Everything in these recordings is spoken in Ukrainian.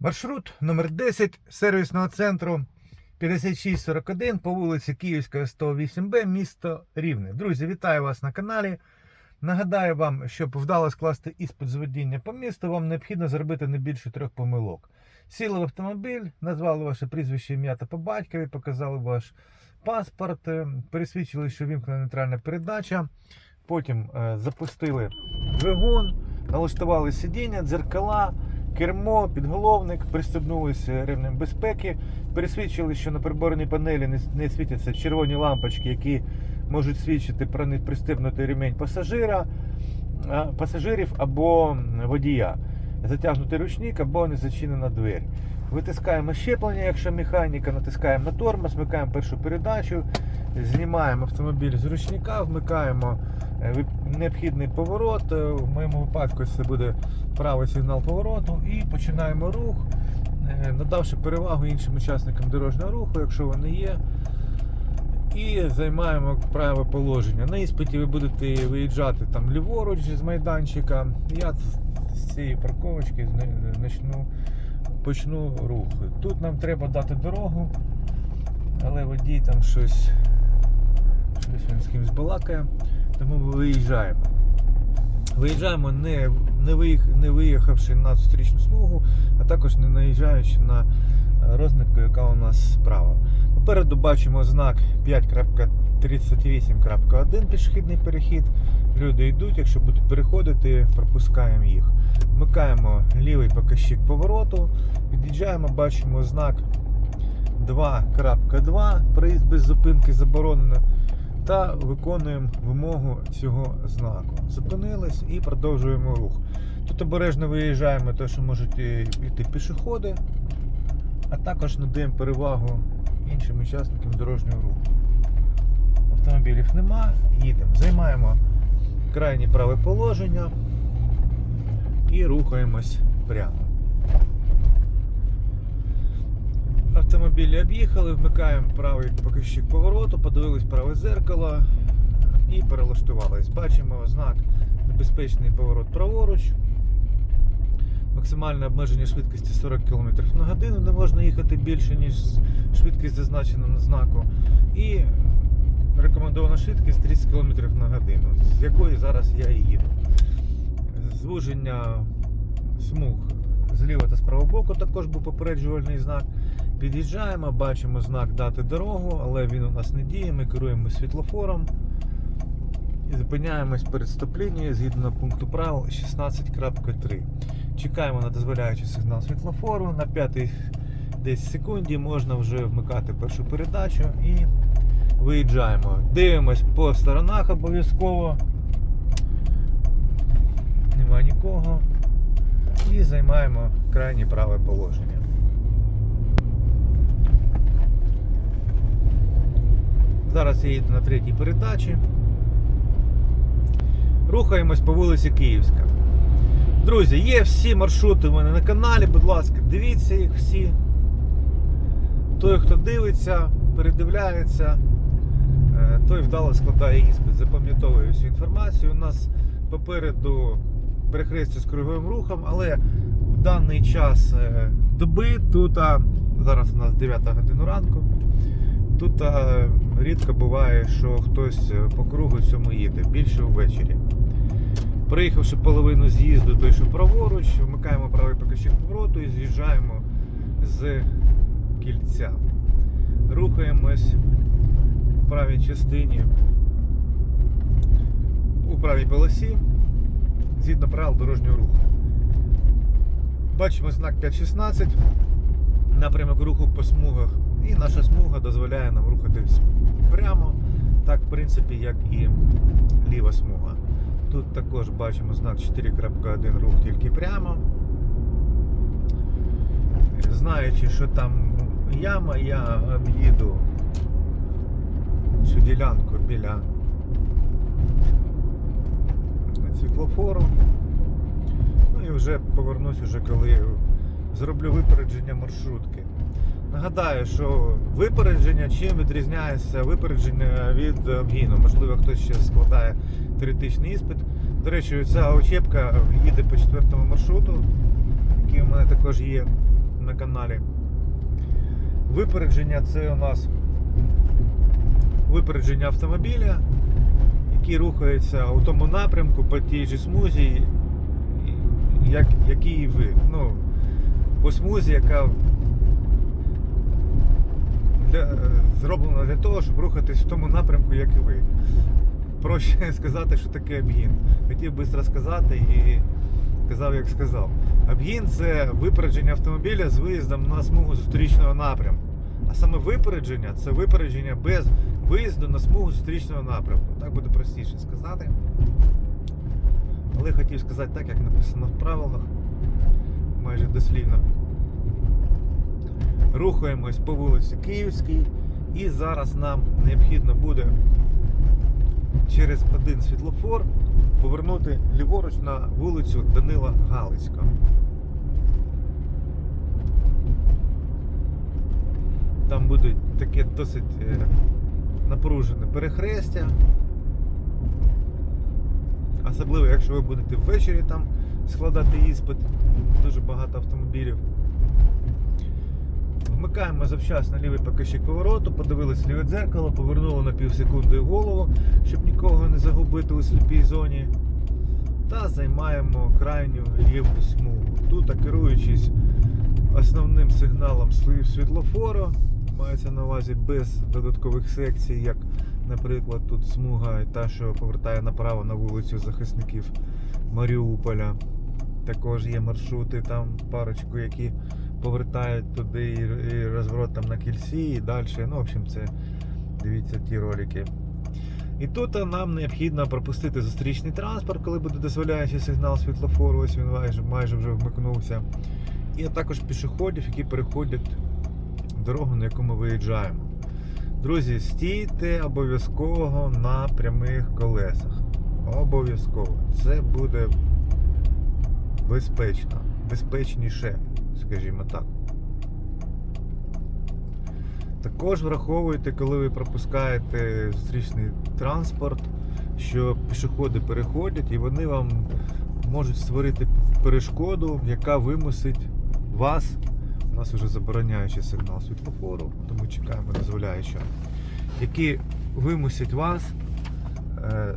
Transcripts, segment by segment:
Маршрут номер 10 сервісного центру 5641 по вулиці Київська 108Б, місто Рівне. Друзі, вітаю вас на каналі. Нагадаю вам, щоб вдало скласти іспит з водіння по місту, вам необхідно зробити не більше трьох помилок. Сіли в автомобіль, назвали ваше прізвище, ім'я та по батькові, показали ваш паспорт, е, пересвідчили, що вімкнена нейтральна передача. Потім е, запустили двигун, налаштували сидіння, дзеркала, кермо, підголовник, пристебнулися ремнем безпеки, пересвідчили, що на приборній панелі не, не світяться червоні лампочки, які можуть свідчити про непристебнутий ремень пасажира, пасажирів або водія, затягнутий ручник або незачинена двері. Витискаємо щеплення, якщо механіка, натискаємо на тормоз, вмикаємо першу передачу, знімаємо автомобіль з ручника, вмикаємо необхідний поворот. Е, В моєму випадку це буде правий сигнал повороту і починаємо рух, е, надавши перевагу іншим учасникам дорожнього руху, якщо вони є. І займаємо праве положення. На іспиті ви будете виїжджати там ліворуч з майданчика. Я з цієї парковочки почну, почну рух. Тут нам треба дати дорогу, але водій там щось, щось він з кимось балакає, тому ми виїжджаємо. Виїжджаємо не, не, виїх, не виїхавши на зустрічну смугу, а також не наїжджаючи на е, розмітку, яка у нас справа. Попереду бачимо знак 5.38.1 пішохідний перехід. Люди йдуть, якщо будуть переходити, пропускаємо їх. Вмикаємо лівий показчик повороту, під'їжджаємо, бачимо знак 2.2, проїзд без зупинки заборонено. Та виконуємо вимогу цього знаку. Зупинились і продовжуємо рух. Тут обережно виїжджаємо, те, що можуть е, йти пішоходи, а також надаємо перевагу іншим учасникам дорожнього руху. Автомобілів нема, їдемо. Займаємо крайнє праве положення і рухаємось прямо. Автомобілі об'їхали, вмикаємо правий показчик повороту, подивились праве зеркало і перелаштувались. Бачимо знак небезпечний поворот праворуч. Максимальне обмеження швидкості 40 км на годину. Не можна їхати більше, ніж швидкість зазначена на знаку. І рекомендована швидкість 30 км на годину, з якої зараз я і їду. Звуження смуг зліва та з правого боку також був попереджувальний знак. Під'їжджаємо, бачимо знак дати дорогу, але він у нас не діє. Ми керуємо світлофором і зупиняємось перед стоп-лінією згідно пункту правил 16.3. Чекаємо на дозволяючий сигнал світлофору. На 5 десь секунді можна вже вмикати першу передачу і виїжджаємо. Дивимось по сторонах обов'язково. Нема нікого. І займаємо крайнє праве положення. Зараз я їду на третій передачі. Рухаємось по вулиці Київська. Друзі, є всі маршрути у мене на каналі, будь ласка, дивіться їх всі. Той, хто дивиться, передивляється, е, той вдало складає іспит, запам'ятовує всю інформацію. У нас попереду перехрестя з круговим рухом, але в даний час е, доби тут, зараз у нас 9 година ранку, тут а, рідко буває, що хтось е, по кругу цьому їде, більше ввечері. Приїхавши половину з'їзду, той, що праворуч, вмикаємо правий показчик повороту і з'їжджаємо з кільця. Рухаємось в правій частині у правій полосі згідно правил дорожнього руху. Бачимо знак 5.16, напрямок руху по смугах, і наша смуга дозволяє нам рухатись прямо, так в принципі, як і ліва смуга. Тут також бачимо знак 4.1 рух тільки прямо. Знаючи, що там яма, я об'їду цю ділянку біля світлофору. Ну і вже повернусь уже коли зроблю випередження маршрутки. Нагадаю, що випередження чим відрізняється випередження від обгіну. Можливо, хтось ще складає теоретичний іспит. До речі, ця очепка їде по четвертому маршруту, який у мене також є. на каналі. Випередження це у нас випередження автомобіля, який рухається у тому напрямку по тій же смузі, як, який і ви. Ну, по смузі, яка для, зроблена для того, щоб рухатись в тому напрямку, як і ви. Проще сказати, що таке обгін. Хотів швидко сказати і сказав, як сказав. Обгін це випередження автомобіля з виїздом на смугу зустрічного напрямку. А саме випередження це випередження без виїзду на смугу зустрічного напрямку. Так буде простіше сказати. Але хотів сказати так, як написано в правилах, майже дослівно. Рухаємось по вулиці Київській, і зараз нам необхідно буде через один світлофор повернути ліворуч на вулицю Данила Галицького. Там буде таке досить е, напружене перехрестя. Особливо, якщо ви будете ввечері там складати іспит, дуже багато автомобілів. Вмикаємо завчасно лівий покажчик повороту, подивилися ліве дзеркало, повернули на пів секунди голову, щоб нікого не загубити у сліпій зоні. Та займаємо крайню ліву смугу. Тут, керуючись основним сигналом світлофору, мається на увазі без додаткових секцій, як, наприклад, тут смуга та, що повертає направо на вулицю захисників Маріуполя. Також є маршрути, там парочку, які повертають туди і, розворот там на кільці і далі. Ну, в общем, це дивіться ті ролики. І тут нам необхідно пропустити зустрічний транспорт, коли буде дозволяючий сигнал світлофору, ось він майже, майже вже вмикнувся. І також пішоходів, які переходять дорогу, на яку ми виїжджаємо. Друзі, стійте обов'язково на прямих колесах. Обов'язково. Це буде безпечно, безпечніше, скажімо так. Також враховуйте, коли ви пропускаєте зустрічний транспорт, що пішоходи переходять і вони вам можуть створити перешкоду, яка вимусить вас. У нас вже забороняючий сигнал світлофору, тому чекаємо дозволяючого, які вимусять вас е,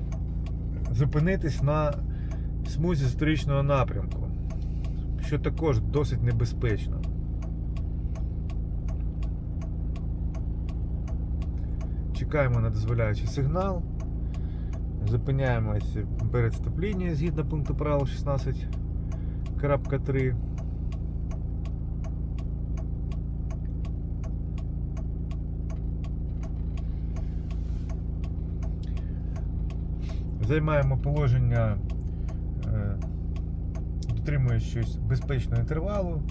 зупинитись на смузі зустрічного напрямку, що також досить небезпечно. Чекаємо на дозволяючий сигнал. Зупиняємося перед стоп-лінією згідно пункту правил 16.3. Займаємо положення, дотримуючись безпечного інтервалу.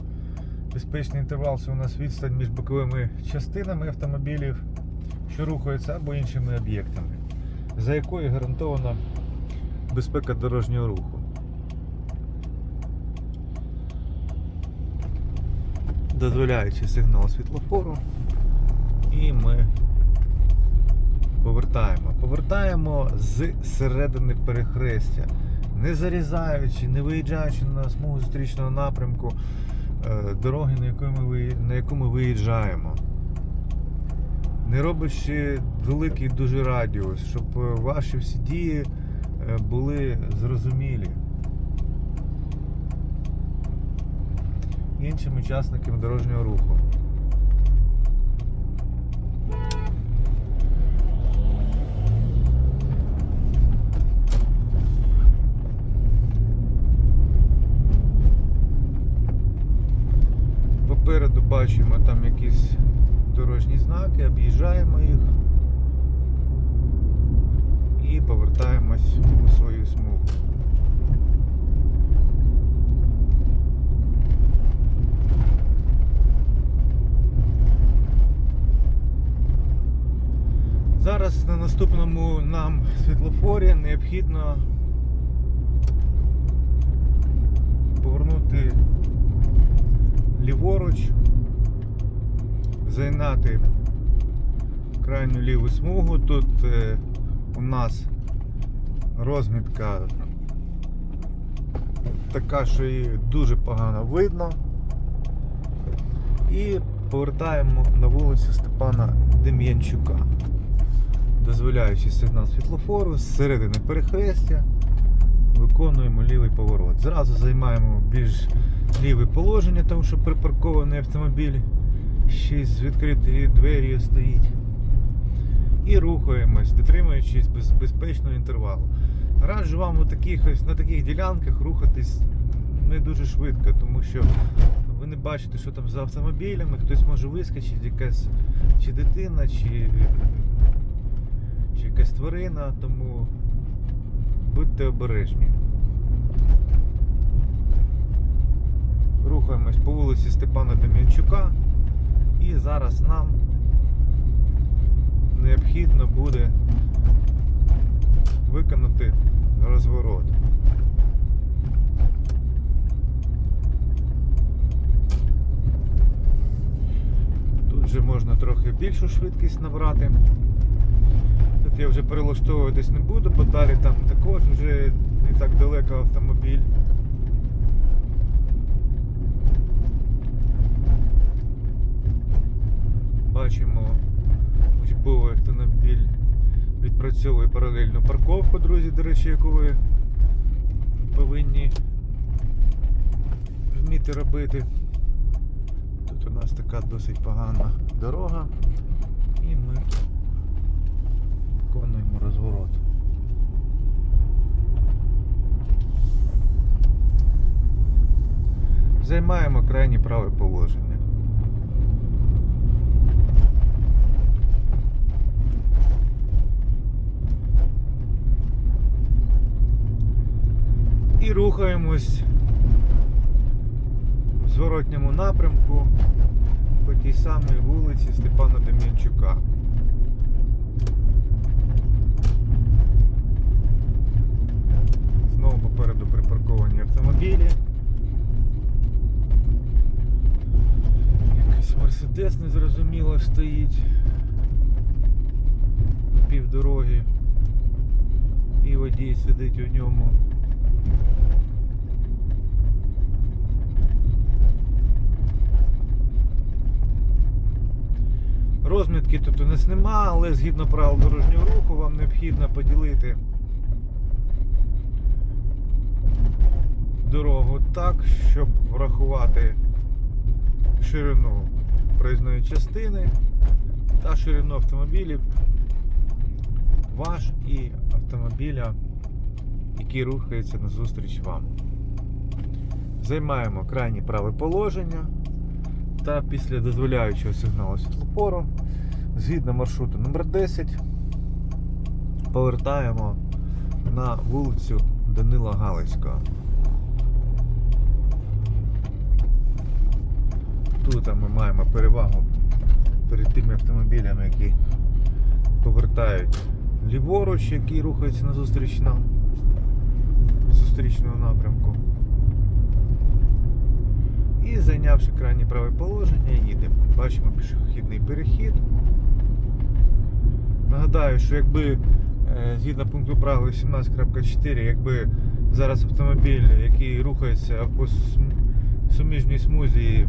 Безпечний інтервал це у нас відстань між боковими частинами автомобілів, що рухаються або іншими об'єктами, за якою гарантована безпека дорожнього руху. Дозволяючи сигнал світлофору, і ми повертаємо. Повертаємо з середини перехрестя, не зарізаючи, не виїжджаючи на смугу зустрічного напрямку е, дороги, на яку ми, на яку ми виїжджаємо. Не робячи великий дуже радіус, щоб е, ваші всі дії е, були зрозумілі іншим учасникам дорожнього руху. Попереду бачимо там якісь дорожні знаки, об'їжджаємо їх і повертаємось у свою смугу. Зараз на наступному нам світлофорі необхідно повернути ліворуч, зайняти крайню ліву смугу. Тут е, у нас розмітка така, що її дуже погано видно. І повертаємо на вулицю Степана Дем'янчука. Дозволяючи сигнал світлофору з середини перехрестя, виконуємо лівий поворот. Зразу займаємо більш ліве положення, тому що припаркований автомобіль ще з відкритої двері стоїть. І рухаємось, дотримуючись без, безпечного інтервалу. Раджу вам у таких, ось, на таких ділянках рухатись не дуже швидко, тому що ви не бачите, що там за автомобілями, хтось може вискочити, якась чи дитина, чи, чи якась тварина, тому будьте обережні. Рухаємось по вулиці Степана Дем'янчука і зараз нам необхідно буде виконати розворот. Тут вже можна трохи більшу швидкість набрати. Тут я вже перелаштовуватись не буду, бо далі там також вже не так далеко автомобіль. Бачимо, учбовий автомобіль відпрацьовує паралельну парковку, друзі, до речі, яку ви повинні вміти робити. Тут у нас така досить погана дорога і ми виконуємо розворот. Займаємо крайнє праве положення. І рухаємось в зворотньому напрямку по тій самій вулиці Степана Дем'янчука. Знову попереду припарковані автомобілі. Якийсь мерседес незрозуміло стоїть на півдороги. І водій сидить у ньому. Розмітки тут у нас нема, але згідно правил дорожнього руху вам необхідно поділити дорогу так, щоб врахувати ширину проїзної частини та ширину автомобілів ваш і автомобіля, який рухається назустріч вам. Займаємо крайнє праве положення та після дозволяючого сигналу світлофору згідно маршруту номер 10 повертаємо на вулицю Данила Галицького. Тут ми маємо перевагу перед тими автомобілями, які повертають ліворуч, які рухаються на зустріч нам зустрічного напрямку. І зайнявши крайнє праве положення, їдемо. Бачимо пішохідний перехід. Нагадаю, що якби е, згідно пункту правил 17.4, якби зараз автомобіль, який рухається по суміжній смузі,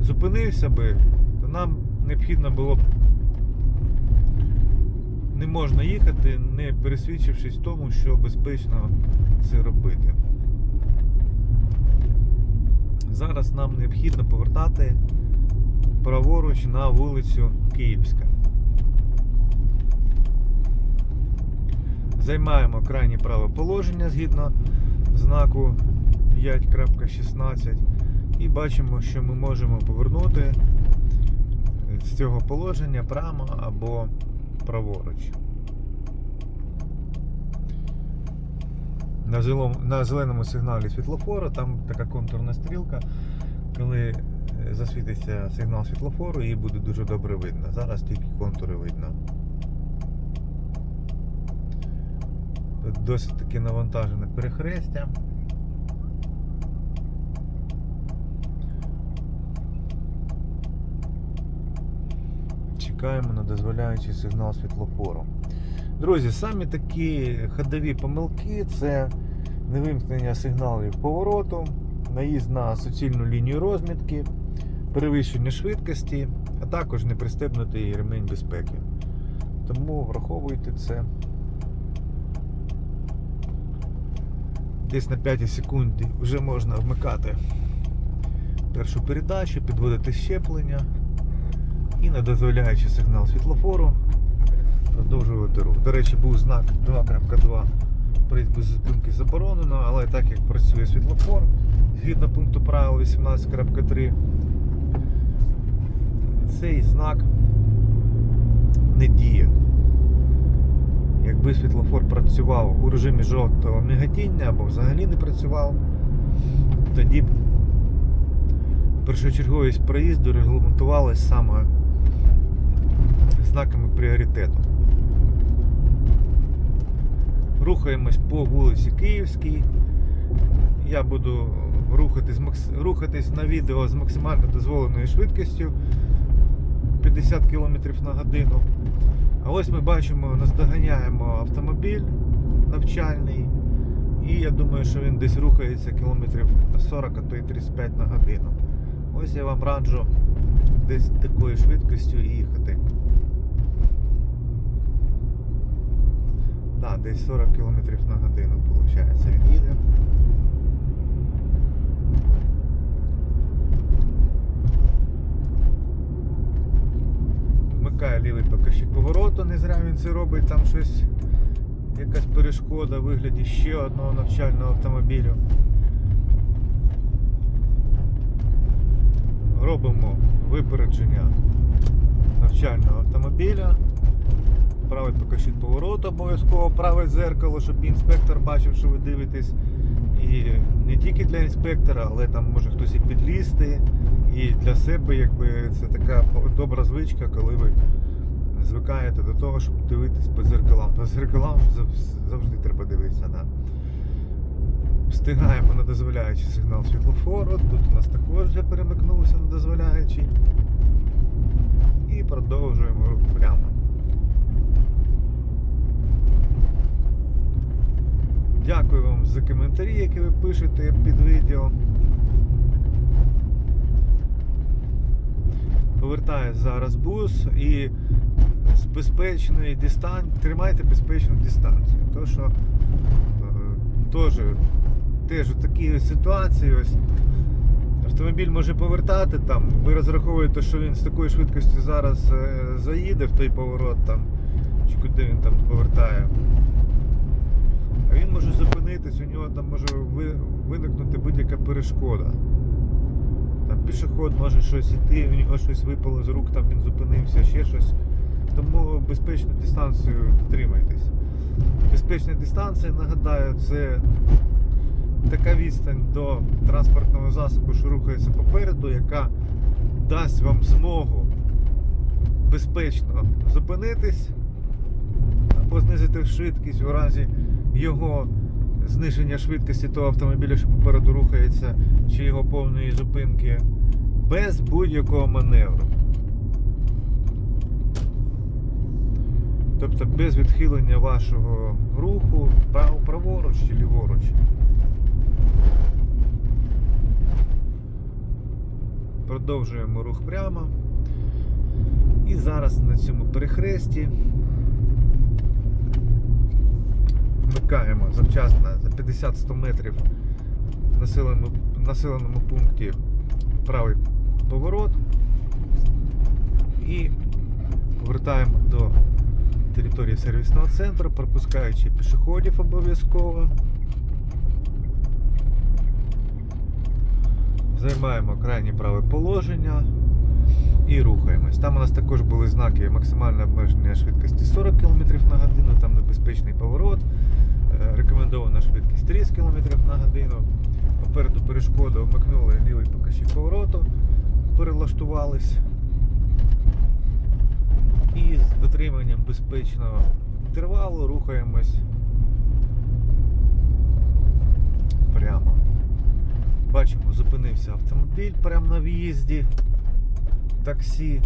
зупинився би, то нам необхідно було б не можна їхати, не пересвідчившись в тому, що безпечно це робити. Зараз нам необхідно повертати праворуч на вулицю Київська. Займаємо крайнє праве положення згідно знаку 5.16 і бачимо, що ми можемо повернути з цього положення прямо або праворуч. На, зелом- на зеленому сигналі світлофора там така контурна стрілка. Коли е, засвітиться сигнал світлофору, її буде дуже добре видно. Зараз тільки контури видно. Тут досить таки навантажене перехрестя. Чекаємо на дозволяючий сигнал світлофору. Друзі, самі такі ходові помилки це невимкнення сигналів повороту, наїзд на суцільну лінію розмітки перевищення швидкості, а також не пристебнутий ремень безпеки. Тому враховуйте це. Десь на 5 секунді вже можна вмикати першу передачу, підводити щеплення і не дозволяючи сигнал світлофору, продовжувати рух. До речі, був знак 2.2 проїзд без зупинки заборонено, але так як працює світлофор, згідно пункту правил 18.3, цей знак не діє. Якби світлофор працював у режимі жовтого мігатіння або взагалі не працював, тоді б першочерговість проїзду регламентувалась саме знаками пріоритету. Рухаємось по вулиці Київській. Я буду рухатись, на відео з максимально дозволеною швидкістю 50 км на годину. А ось ми бачимо, наздоганяємо автомобіль навчальний. І я думаю, що він десь рухається кілометрів 40, а то й 35 на годину. Ось я вам раджу десь такою швидкістю їхати. Так, десь 40 км на годину, виходить, він їде. Вмикає лівий покажчик повороту, не зря він це робить, там щось, якась перешкода в вигляді ще одного навчального автомобілю. Робимо випередження навчального автомобіля. Правий покажчик повороту обов'язково праве дзеркало, щоб інспектор бачив, що ви дивитесь. І не тільки для інспектора, але там може хтось і підлізти. І для себе якби це така добра звичка, коли ви звикаєте до того, щоб дивитись по дзеркалам. По дзеркалам зав- завжди треба дивитися. Да? Встигаємо на дозволяючий сигнал світлофору. Тут у нас також вже перемикнувся на дозволяючий. І продовжуємо прямо. Дякую вам за коментарі, які ви пишете під відео. Повертає зараз бус і з безпечної дистанції тримайте безпечну дистанцію. То що е, теж, теж у такій ситуації ось автомобіль може повертати там, ви розраховуєте, що він з такою швидкістю зараз е, заїде в той поворот там, чи куди він там повертає. Може зупинитись, у нього там може виникнути будь-яка перешкода. Там пішоход може щось іти, у нього щось випало з рук, там він зупинився, ще щось. Тому безпечну дистанцію дотримайтесь. Безпечна дистанція, нагадаю, це така відстань до транспортного засобу, що рухається попереду, яка дасть вам змогу безпечно зупинитись або знизити швидкість у разі його зниження швидкості того автомобіля, що попереду рухається, чи його повної зупинки, без будь-якого маневру. Тобто без відхилення вашого руху праворуч чи ліворуч. Продовжуємо рух прямо. І зараз на цьому перехресті вмикаємо завчасно за 50-100 метрів в населеному, населеному пункті правий поворот і повертаємо до території сервісного центру, пропускаючи пішоходів обов'язково. Займаємо крайнє праве положення і рухаємось. Там у нас також були знаки максимальне обмеження швидкості 40 км на годину, там небезпечний поворот, рекомендована швидкість 30 км на годину. Попереду перешкода вмикнули лівий покажчик повороту, перелаштувались. І з дотриманням безпечного інтервалу рухаємось прямо. Бачимо, зупинився автомобіль прямо на в'їзді таксі.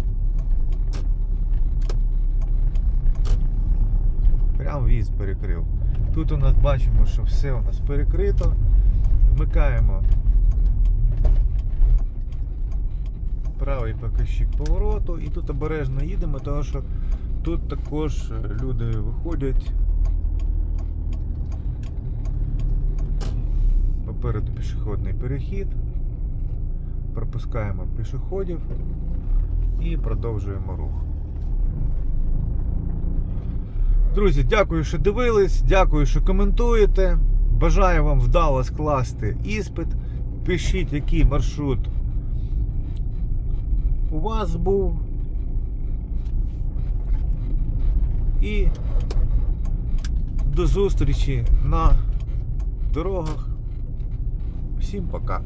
Прям в'їзд перекрив. Тут у нас бачимо, що все у нас перекрито. Вмикаємо правий показчик повороту. І тут обережно їдемо, тому що тут також е, люди виходять. Попереду пішохідний перехід. Пропускаємо пішоходів і продовжуємо рух. Друзі, дякую, що дивились, дякую, що коментуєте. Бажаю вам вдало скласти іспит. Пишіть, який маршрут у вас був. І до зустрічі на дорогах. Всім пока.